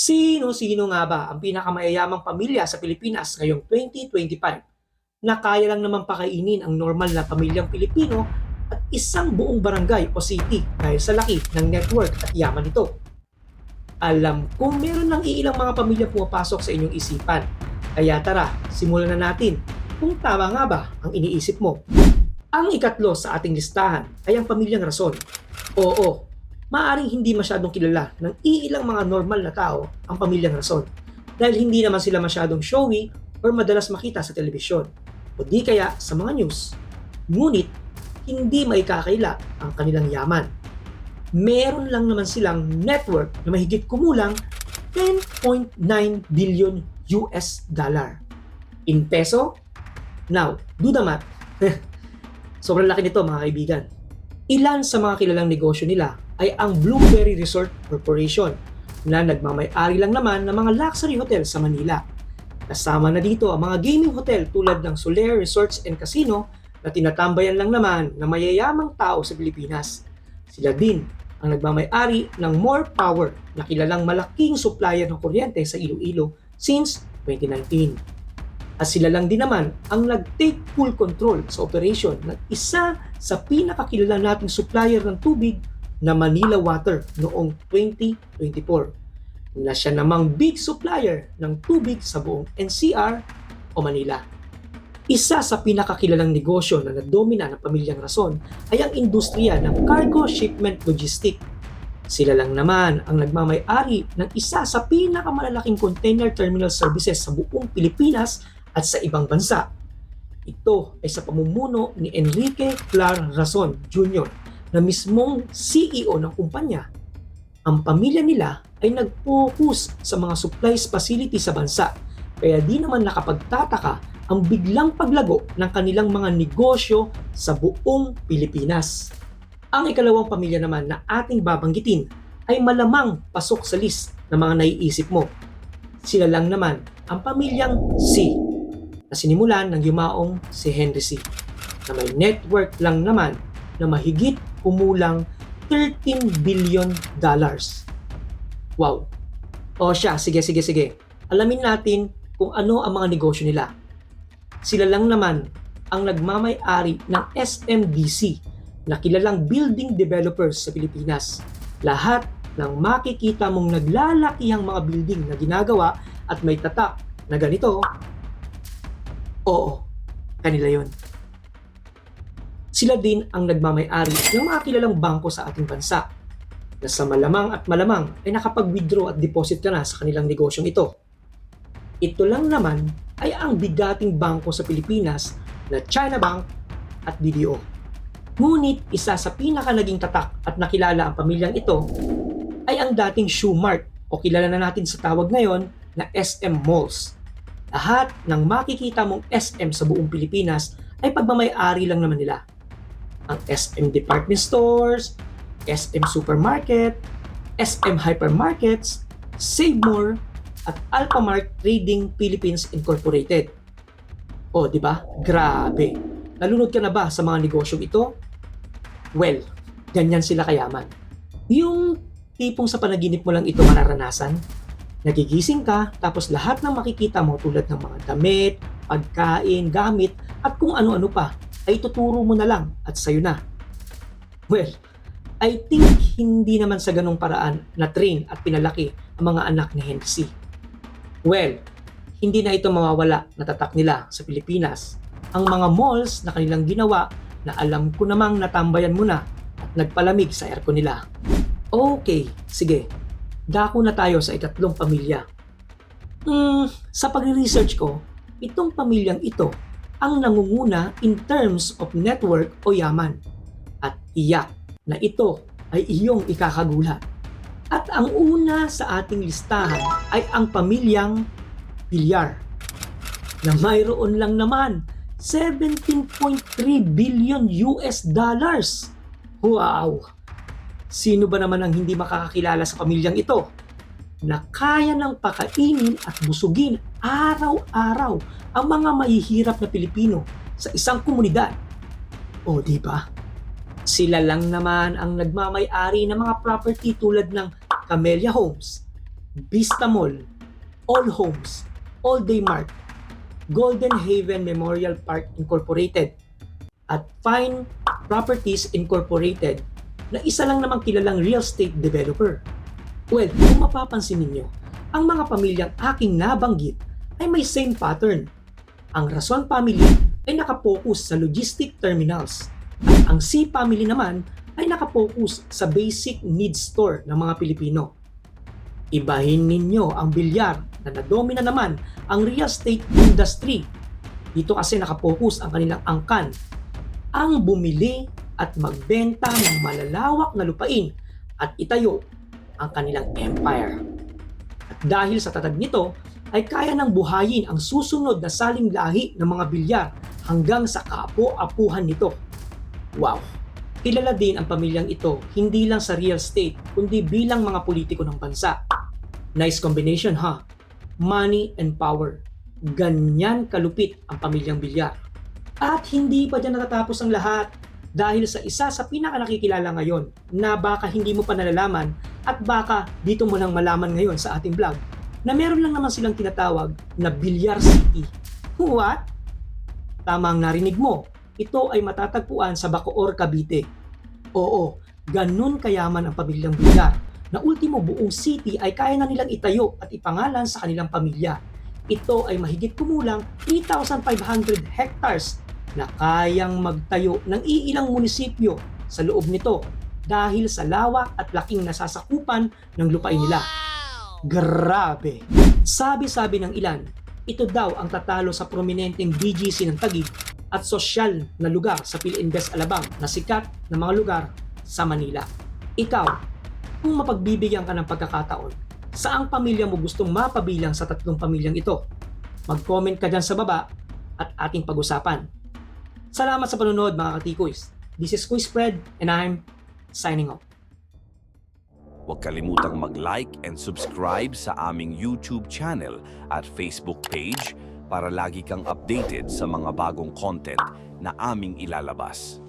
Sino-sino nga ba ang pinakamayayamang pamilya sa Pilipinas ngayong 2025 na kaya lang naman pakainin ang normal na pamilyang Pilipino at isang buong barangay o city dahil sa laki ng network at yaman nito? Alam ko meron lang iilang mga pamilya pumapasok sa inyong isipan. Kaya tara, simulan na natin kung tama nga ba ang iniisip mo. Ang ikatlo sa ating listahan ay ang pamilyang rason. Oo, maaring hindi masyadong kilala ng iilang mga normal na tao ang pamilyang rason dahil hindi naman sila masyadong showy or madalas makita sa telebisyon o di kaya sa mga news. Ngunit, hindi maikakaila ang kanilang yaman. Meron lang naman silang network na mahigit kumulang 10.9 billion US dollar. In peso? Now, do the math. Sobrang laki nito mga kaibigan. Ilan sa mga kilalang negosyo nila ay ang Blueberry Resort Corporation na nagmamay-ari lang naman ng mga luxury hotel sa Manila. Kasama na dito ang mga gaming hotel tulad ng Soler Resorts and Casino na tinatambayan lang naman ng mayayamang tao sa Pilipinas. Sila din ang nagmamay-ari ng More Power na kilalang malaking supplier ng kuryente sa Iloilo since 2019. At sila lang din naman ang nag-take full control sa operation ng isa sa pinakakilala nating supplier ng tubig na Manila Water noong 2024 na siya namang big supplier ng tubig sa buong NCR o Manila. Isa sa pinakakilalang negosyo na nadomina ng pamilyang Rason ay ang industriya ng cargo shipment logistic. Sila lang naman ang nagmamay-ari ng isa sa pinakamalalaking container terminal services sa buong Pilipinas at sa ibang bansa. Ito ay sa pamumuno ni Enrique Clar Razon Jr. na mismong CEO ng kumpanya. Ang pamilya nila ay nag-focus sa mga supplies facility sa bansa kaya di naman nakapagtataka ang biglang paglago ng kanilang mga negosyo sa buong Pilipinas. Ang ikalawang pamilya naman na ating babanggitin ay malamang pasok sa list ng mga naiisip mo. Sila lang naman ang pamilyang C na sinimulan ng yumaong si Henry C. na may network lang naman na mahigit kumulang 13 billion dollars. Wow. O siya, sige, sige, sige. Alamin natin kung ano ang mga negosyo nila. Sila lang naman ang nagmamay-ari ng SMDC na kilalang building developers sa Pilipinas. Lahat ng makikita mong naglalakihang mga building na ginagawa at may tatak na ganito, oo, kanila yon. Sila din ang nagmamay-ari ng mga kilalang bangko sa ating bansa na sa malamang at malamang ay nakapag-withdraw at deposit ka na sa kanilang negosyong ito. Ito lang naman ay ang bigating bangko sa Pilipinas na China Bank at BDO. Ngunit isa sa pinaka naging tatak at nakilala ang pamilyang ito ay ang dating Shoe Mart o kilala na natin sa tawag ngayon na SM Malls. Lahat ng makikita mong SM sa buong Pilipinas ay pagmamay-ari lang naman nila. Ang SM Department Stores, SM Supermarket, SM Hypermarkets, Save More, at Alphamart Trading Philippines Incorporated. O, di ba? Grabe. Nalunod ka na ba sa mga negosyong ito? Well, ganyan sila kayaman. Yung tipong sa panaginip mo lang ito mararanasan, nagigising ka, tapos lahat ng makikita mo tulad ng mga damit, pagkain, gamit, at kung ano-ano pa, ay tuturo mo na lang at sayo na. Well, I think hindi naman sa ganong paraan na train at pinalaki ang mga anak ni Henry. Well, hindi na ito mawawala na tatak nila sa Pilipinas. Ang mga malls na kanilang ginawa na alam ko namang natambayan mo na at nagpalamig sa aircon nila. Okay, sige. Dako na tayo sa ikatlong pamilya. Hmm, sa pagre-research ko, itong pamilyang ito ang nangunguna in terms of network o yaman. At iyak na ito ay iyong ikakagulat. At ang una sa ating listahan ay ang pamilyang Bilyar na mayroon lang naman 17.3 billion US dollars. Wow! Sino ba naman ang hindi makakakilala sa pamilyang ito? Na kaya ng pakainin at busugin araw-araw ang mga mahihirap na Pilipino sa isang komunidad. O di ba? Sila lang naman ang nagmamay-ari ng mga property tulad ng Camellia Homes, Vista Mall, All Homes, All Day Mart, Golden Haven Memorial Park Incorporated, at Fine Properties Incorporated na isa lang namang kilalang real estate developer. Well, kung mapapansin ninyo, ang mga pamilyang aking nabanggit ay may same pattern. Ang Rason family ay nakapokus sa logistic terminals at ang C family naman ay nakapokus sa basic needs store ng mga Pilipino. Ibahin ninyo ang bilyar na nadomina naman ang real estate industry. Dito kasi nakapokus ang kanilang angkan. Ang bumili at magbenta ng malalawak na lupain at itayo ang kanilang empire. At dahil sa tatag nito, ay kaya nang buhayin ang susunod na saling lahi ng mga bilyar hanggang sa kaapo-apuhan nito. Wow! Kilala din ang pamilyang ito hindi lang sa real estate kundi bilang mga politiko ng bansa. Nice combination ha? Money and power. Ganyan kalupit ang pamilyang bilyar. At hindi pa dyan natatapos ang lahat dahil sa isa sa pinaka nakikilala ngayon na baka hindi mo pa nalalaman at baka dito mo lang malaman ngayon sa ating vlog na meron lang naman silang tinatawag na Bilyar City. What? Tama ang narinig mo. Ito ay matatagpuan sa Bacoor, Cavite. Oo, ganun kayaman ang pamilyang Bilyar na ultimo buong city ay kaya na nilang itayo at ipangalan sa kanilang pamilya. Ito ay mahigit kumulang 3,500 hectares na kayang magtayo ng iilang munisipyo sa loob nito dahil sa lawak at laking nasasakupan ng lupain nila. Grabe! Sabi-sabi ng ilan, ito daw ang tatalo sa prominenteng BGC ng Taguig at sosyal na lugar sa Philinvest Alabang na sikat na mga lugar sa Manila. Ikaw, kung mapagbibigyan ka ng pagkakataon, saang pamilya mo gustong mapabilang sa tatlong pamilyang ito? Mag-comment ka dyan sa baba at ating pag-usapan. Salamat sa panonood mga katikoys. This is Quiz Spread and I'm signing off. Huwag kalimutang mag-like and subscribe sa aming YouTube channel at Facebook page para lagi kang updated sa mga bagong content na aming ilalabas.